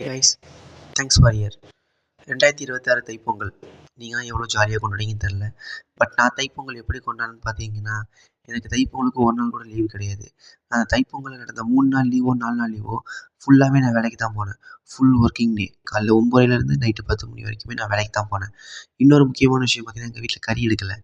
Guys thanks for year ரெண்டாயிரத்தி இருபத்தாறு தைப்பொங்கல். நீங்கள் எவ்வளோ ஜாலியாக கொண்டாடிங்கன்னு தெரில. பட் நான் தைப்பொங்கல் எப்படி கொண்டாடுன்னு பார்த்தீங்கன்னா எனக்கு தைப்பொங்கலுக்கு ஒரு நாள் கூட லீவு கிடையாது. அந்த தைப்பொங்கல் நடந்த மூணு நாள் லீவோ நாலு நாள் லீவோ ஃபுல்லாகவே நான் வேலைக்கு தான் போனேன். ஃபுல் ஒர்க்கிங் டே காலைல ஒம்பதுலேருந்து நைட்டு பத்து மணி வரைக்குமே நான் வேலைக்கு தான் போனேன். இன்னொரு முக்கியமான விஷயம் பார்த்தீங்கன்னா எங்கள் வீட்டில் கறி எடுக்கலை.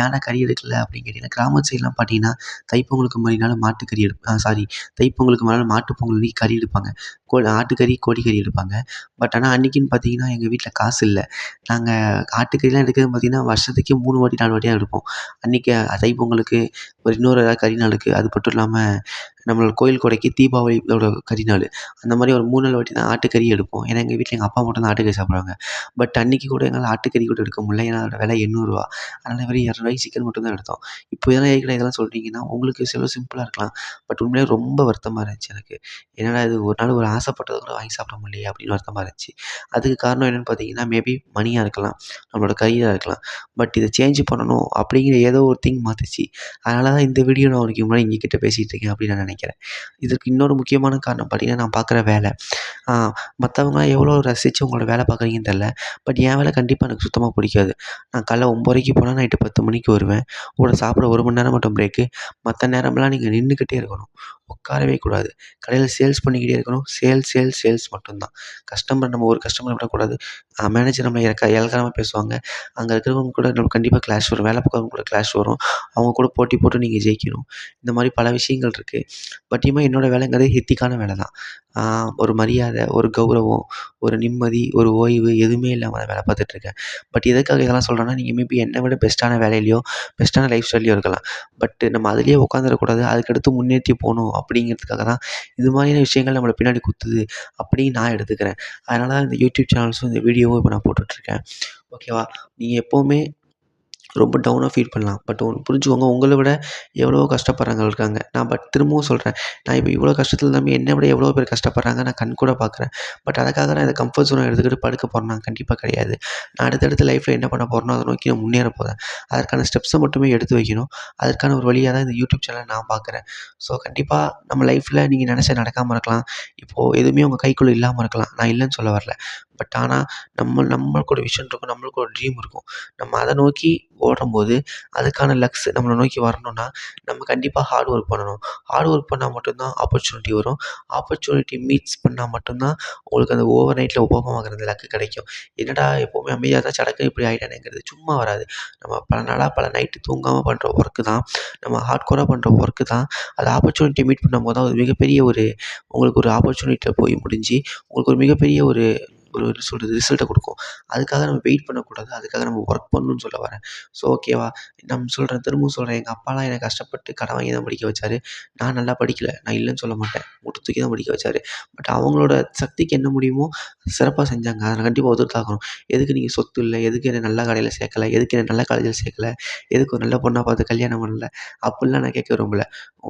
ஏன்னா கறி எடுக்கலை அப்படின்னு கேட்டிங்கன்னா கிராமத்து சைட்லாம் பார்த்தீங்கன்னா தைப்பொங்கலுக்கு மறுநாள் மாட்டுக்கறி எடு சாரி தைப்பொங்கலுக்கு மறுநாள் மாட்டுப்பொங்கல் அன்றைக்கி கறி எடுப்பாங்க. கோ ஆட்டுக்கறி கோழிக்கறி எடுப்பாங்க. பட் ஆனால் அன்றைக்கின்னு பார்த்தீங்கன்னா எங்கள் வீட்டில் காசு இல்லை. நாங்கள் ஆட்டுக்கறிலாம் எடுக்கிறது பார்த்தீங்கன்னா வருஷத்துக்கே மூணு வாட்டி நாலு வாட்டி தான் எடுப்போம் அன்றைக்கி தைப்பொங்கலுக்கு ஒரு இன்னொரு ஏதாவது கறி நாளுக்கு அது மட்டும் இல்லாமல் நம்மளோட கோயில் கொடைக்கு தீபாவளியோட கறி நாள் அந்த மாதிரி ஒரு மூணு நாலு வாட்டி தான் ஆட்டுக்கறி எடுப்போம். ஏன்னா எங்கள் வீட்டில் எங்கள் அப்பா மட்டும் தான் ஆட்டுக்கறி சாப்பிடுவாங்க. பட் அன்றைக்கி கூட எங்களால் ஆட்டுக்கறி கூட எடுக்க முடியல. ஏன்னா அதோட விலை எண்ணூறுரூவா அதனால் வெறும் இரநூறுவாய்க்கு சிக்கன் மட்டும் தான் எடுத்தோம். இப்போ இதெல்லாம் எதுக்குடா இதெல்லாம் சொல்கிறீங்கன்னா உங்களுக்கு சில சிம்பிளாக இருக்கலாம். பட் உண்மையிலே ரொம்ப வருத்தமாக இருந்துச்சு எனக்கு. என்னடா இது ஒரு நாள் ஒரு ஆசைப்பட்டதை கூட வாங்கி சாப்பிட முடியலையே அப்படின்னு வருத்தமாக இருந்துச்சு. அதுக்கு காரணம் என்னென்னு பார்த்தீங்கன்னா மேபி மணியாக இருக்கலாம். நம்மளோட கையாக இருக்கலாம். பட் இதை சேஞ்ச் பண்ணணும் அப்படிங்கிற ஏதோ ஒரு திங் மாற்றுச்சு அதனால தான் இந்த வீடியோ நான் உனக்கு முன்னாடி இங்கே கிட்ட பேசிகிட்டு இருக்கேன் அப்படின்னு நான் நினைக்கிறேன். நினைக்கிறேன். இதுக்கு இன்னொரு முக்கியமான காரணம் பார்த்திங்கன்னா நான் பார்க்குற வேலை. மற்றவங்க எவ்வளோ ரசித்து உங்களோட வேலை பார்க்குறீங்கன்னு தெரில பட் என் வேலை கண்டிப்பாக எனக்கு சுத்தமாக பிடிக்காது. நான் காலைல ஒம்போதரைக்கு போனால் நைட்டு பத்து மணிக்கு வருவேன். கூட சாப்பிட ஒரு மணி நேரம் மட்டும் பிரேக்கு மற்ற நேரமெல்லாம் நீங்கள் நின்றுக்கிட்டே இருக்கணும். உட்காரவே கூடாது. கடையில் சேல்ஸ் பண்ணிக்கிட்டே இருக்கணும். சேல்ஸ் சேல்ஸ் சேல்ஸ் மட்டும்தான். கஸ்டமர் நம்ம ஒரு கஸ்டமரை விடக்கூடாது. மேனேஜர் நம்ம இறக்க இலக்காரமாக பேசுவாங்க. அங்கே இருக்கிறவங்க கூட நம்ம கண்டிப்பாக கிளாஷ் வரும். வேலை பார்க்குறவங்க கூட கிளாஷ் வரும். அவங்க கூட போட்டி போட்டு நீங்கள் ஜெயிக்கணும். இந்த மாதிரி பல விஷயங்கள் இருக்குது பட் இனிமேல் என்னோடய வேலைங்கிறது ஹெத்திக்கான வேலை தான் ஒரு மரியாதை ஒரு கௌரவம் ஒரு நிம்மதி ஒரு ஓய்வு எதுவுமே இல்லாமல் தான் வேலை பார்த்துட்ருக்கேன் பட் எதுக்காக இதெல்லாம் சொல்கிறேன்னா நீங்கள் மேபி என்னை விட பெஸ்ட்டான வேலையிலையோ பெஸ்ட்டான லைஃப் ஸ்டைலையோ இருக்கலாம். பட் நம்ம அதுலேயே உட்காந்துடக்கூடாது அதுக்கடுத்து முன்னேற்றி போகணும். அப்படிங்கிறதுக்காக தான் இது மாதிரியான விஷயங்கள் நம்மளை பின்னாடி குத்துது அப்படின்னு நான் எடுத்துக்கிறேன். அதனால் இந்த யூடியூப் சேனல்ஸும் இந்த வீடியோவும் இப்போ நான் போட்டுட்ருக்கேன். ஓகேவா நீங்கள் எப்போவுமே ரொம்ப டவுனாக ஃபீல் பண்ணலாம். பட் ஒன்று புரிஞ்சுக்கோங்க உங்களை விட எவ்வளோ கஷ்டப்படுறவங்க இருக்காங்க. நான் பட் திரும்பவும் சொல்கிறேன் நான் இப்போ இவ்வளோ கஷ்டத்தில் இருந்தாலுமே என்னை விட எவ்வளோ பேர் கஷ்டப்படுறாங்க நான் கண் கூட பார்க்குறேன். பட் அதுக்காக நான் இந்த கம்ஃபர்ட் ஜோனை எடுத்துக்கிட்டு படுக்க நான். கண்டிப்பாக கிடையாது. நான் அடுத்தடுத்த லைஃப்பில் என்ன பண்ண போகிறேனோ அதை நோக்கி நான் முன்னேற போகிறேன் அதற்கான ஸ்டெப்ஸை மட்டுமே எடுத்து வைக்கணும். அதற்கான ஒரு வழியாக தான் இந்த யூடியூப் சேனலை நான் பார்க்குறேன் ஸோ கண்டிப்பாக நம்ம லைஃப்பில் நீங்கள் நினச்ச நடக்காமல் இருக்கலாம். இப்போது எதுவுமே உங்கள் கைக்குள்ளே இல்லாமல் இருக்கலாம். நான் இல்லைன்னு சொல்ல வரல. பட் ஆனால் நம்ம நம்மளுக்கு ஒரு விஷன் இருக்கும் நம்மளுக்கு ஒரு ட்ரீம் இருக்கும். நம்ம அதை நோக்கி ஓடும்போது அதுக்கான லக்ஸ் நம்மளை நோக்கி வரணும்னா நம்ம கண்டிப்பாக ஹார்ட் ஒர்க் பண்ணணும். ஹார்ட் ஒர்க் பண்ணால் மட்டும்தான் ஆப்பர்ச்சுனிட்டி வரும். ஆப்பர்ச்சுனிட்டி மீட்ஸ் பண்ணால் மட்டும்தான் உங்களுக்கு அந்த ஓவர் நைட்டில் உபகமாகிற அந்த லக்கு கிடைக்கும். என்னடா எப்போவுமே அமைதியாக தான் சடக்கு இப்படி ஆகிட்டானேங்கிறது சும்மா வராது. நம்ம பல நாளாக பல நைட்டு தூங்காமல் பண்ணுற ஒர்க்கு தான். நம்ம ஹார்ட் கோராக பண்ணுற ஒர்க்கு தான். அது ஆப்பர்ச்சுனிட்டி மீட் பண்ணும்போது தான் அது மிகப்பெரிய ஒரு உங்களுக்கு ஒரு ஆப்பர்ச்சுனிட்டியில் போய் முடிஞ்சு உங்களுக்கு ஒரு மிகப்பெரிய ஒரு ஒரு சொல்கிறது ரிசல்ட்டை கொடுக்கும். அதுக்காக நம்ம வெயிட் பண்ணக்கூடாது. அதுக்காக நம்ம ஒர்க் பண்ணணும்னு சொல்ல வரேன். ஸோ ஓகேவா நம்ம சொல்கிறேன் திரும்பவும் சொல்கிறேன் எங்கள் அப்பாலாம் என்னை கஷ்டப்பட்டு கடன் வாங்கி தான் படிக்க வச்சார். நான் நல்லா படிக்கலை. நான் இல்லைன்னு சொல்ல மாட்டேன். மூட்டை தூக்கி தான் படிக்க வச்சார். பட் அவங்களோட சக்திக்கு என்ன முடியுமோ சிறப்பாக செஞ்சாங்க. அதை கண்டிப்பாக ஒத்துத்தாக்கணும் எதுக்கு நீங்கள் சொத்து இல்லை? எதுக்கு என்ன நல்ல கடையில் சேர்க்கலை? எதுக்கு என்ன நல்ல காலேஜில் சேர்க்கல? எதுக்கு ஒரு நல்ல பொண்ணாக பார்த்து கல்யாணம் பண்ணல? அப்படிலாம் நான் கேட்க விரும்பல.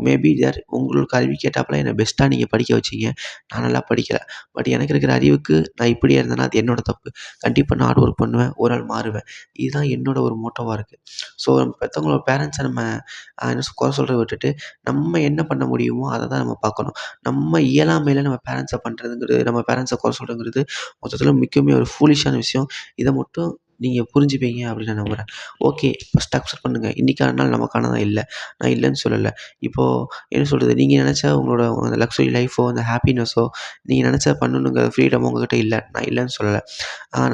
மேபி தேர் உங்களோட கல்வி கேட்டாப்பெல்லாம் என்னை பெஸ்ட்டாக நீங்கள் படிக்க வச்சீங்க. நான் நல்லா படிக்கலை. பட் எனக்கு இருக்கிற அறிவுக்கு நான் இப்படி இப்படியே இருந்தேன்னா அது என்னோடய தப்பு. கண்டிப்பாக நான் ஹார்ட் ஒர்க் பண்ணுவேன் ஒரு நாள் மாறுவேன். இதுதான் என்னோடய ஒரு மோட்டோவாக இருக்குது ஸோ நம்ம பெற்றவங்களோட பேரண்ட்ஸை நம்ம என்ன குறை சொல்கிறத விட்டுட்டு நம்ம என்ன பண்ண முடியுமோ அதை தான் நம்ம பார்க்கணும். நம்ம இயலாமையில் நம்ம பேரண்ட்ஸை பண்ணுறதுங்கிறது நம்ம பேரண்ட்ஸை குறை சொல்கிறதுங்கிறது மொத்தத்தில் மிகவும் ஒரு ஃபூலிஷான விஷயம். இதை மட்டும் நீங்கள் புரிஞ்சுப்பீங்க அப்படின்னு நான் நம்புகிறேன் ஓகே ஃபஸ்ட் அக்செப்ட் பண்ணுங்கள் இன்றைக்கான நாள் நமக்கானதாக இல்லை. நான் இல்லைன்னு சொல்லலை. இப்போது என்ன சொல்கிறது நீங்கள் நினச்சா உங்களோட அந்த லக்ஸுரி லைஃபோ அந்த ஹாப்பினஸோ நீங்கள் நினச்சா பண்ணணுங்கிற ஃப்ரீடம் உங்ககிட்ட இல்லை. நான் இல்லைன்னு சொல்லலை.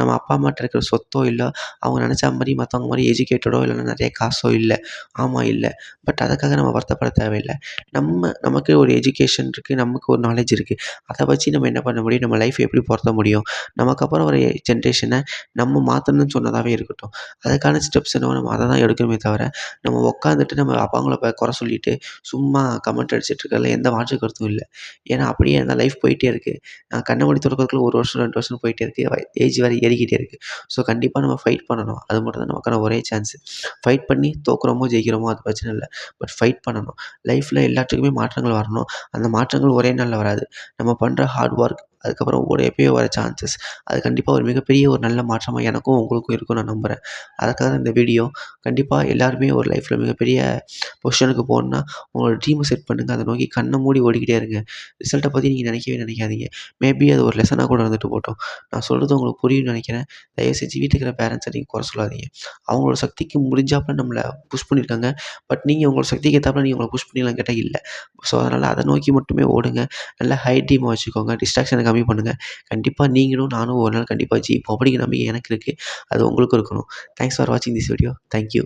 நம்ம அப்பா அம்மாட்ட இருக்கிற சொத்தோ இல்லை அவங்க நினச்ச மாதிரி மற்றவங்க மாதிரி எஜுகேட்டடோ இல்லைன்னா நிறைய காசோ இல்லை. ஆமாம் இல்லை. பட் அதுக்காக நம்ம வருத்தப்பட தேவையில்லை. நம்ம நமக்கு ஒரு எஜுகேஷன் இருக்குது நமக்கு ஒரு நாலேஜ் இருக்குது அதை வச்சு நம்ம என்ன பண்ண முடியும்? நம்ம லைஃப் எப்படி பொருத்த முடியும்? நமக்கு அப்புறம் ஒரு ஜென்ரேஷனை நம்ம மாற்றணும்னு சொன்னதாகவே இருக்கட்டும். அதுக்கான ஸ்டெப்ஸ் என்னவோ நம்ம அதை தான் எடுக்கணுமே தவிர நம்ம உட்காந்துட்டு நம்ம அப்பாங்களை ப குறை சொல்லிட்டு சும்மா கமெண்ட் அடிச்சிட்டு இருக்கிறதுல எந்த மாற்று கருத்தும் இல்லை. ஏன்னா அப்படியே இருந்தால் லைஃப் போயிட்டே இருக்குது நான் கண்ணை மூடி ஒரு வருஷம் ரெண்டு வருஷம் போயிட்டே இருக்குது ஏஜ் வேறு ஏறிக்கிட்டே இருக்குது ஸோ கண்டிப்பாக நம்ம ஃபைட் பண்ணணும். அது மட்டும் தான் நமக்கான ஒரே சான்ஸ் ஃபைட் பண்ணி தோக்குறோமோ ஜெயிக்கிறோமோ அது பிரச்சனை இல்லை. பட் ஃபைட் பண்ணணும். லைஃப்பில் எல்லாத்துக்குமே மாற்றங்கள் வரணும். அந்த மாற்றங்கள் ஒரே நாளில் வராது. நம்ம பண்ணுற ஹார்ட் ஒர்க் அதுக்கப்புறம் ஒரு வர சான்சஸ் அது கண்டிப்பாக ஒரு மிகப்பெரிய ஒரு நல்ல மாற்றமாக எனக்கும் உங்களுக்கும் இருக்கும் நான் நம்புகிறேன் அதுக்காக தான் இந்த வீடியோ கண்டிப்பாக எல்லாருமே ஒரு லைஃப்பில் மிகப்பெரிய பொசிஷனுக்கு போகணுன்னா உங்களோட ட்ரீமை செட் பண்ணுங்கள் அதை நோக்கி கண்ணை மூடி ஓடிக்கிட்டே இருங்க. ரிசல்ட்டை பற்றி நீங்கள் நினைக்கவே நினைக்காதீங்க. மேபி அது ஒரு லெசனாக கூட இருந்துட்டு போட்டோம் நான் சொல்கிறது உங்களுக்கு புரியும்னு நினைக்கிறேன். தயவு செஞ்சு வீட்டில் இருக்கிற பேரண்ட்ஸை நீங்கள் குறை சொல்லாதீங்க. அவங்களோட சக்திக்கு முடிஞ்சாப்புல நம்மளை புஷ் பண்ணியிருக்காங்க. பட் நீங்கள் உங்களோட சக்திக்கு ஏற்றாப்புல நீங்கள் உங்களை புஷ் பண்ணிடலாம் கேட்டால் இல்லை. ஸோ அதனால் அதை நோக்கி மட்டுமே ஓடுங்க. நல்லா ஹை டீமாக வச்சுக்கோங்க. டிஸ்ட்ராக்ஷனுக்கு கம்மி பண்ணுங்கள் கண்டிப்பாக நீங்களும் நானும் ஒரு நாள் கண்டிப்பாக ஜெயிப்போம். அப்படிங்கிற நம்பிக்கை எனக்கு இருக்குது அது உங்களுக்கும் இருக்கணும். தேங்க்ஸ் ஃபார் வாட்சிங் திஸ் வீடியோ தேங்க்யூ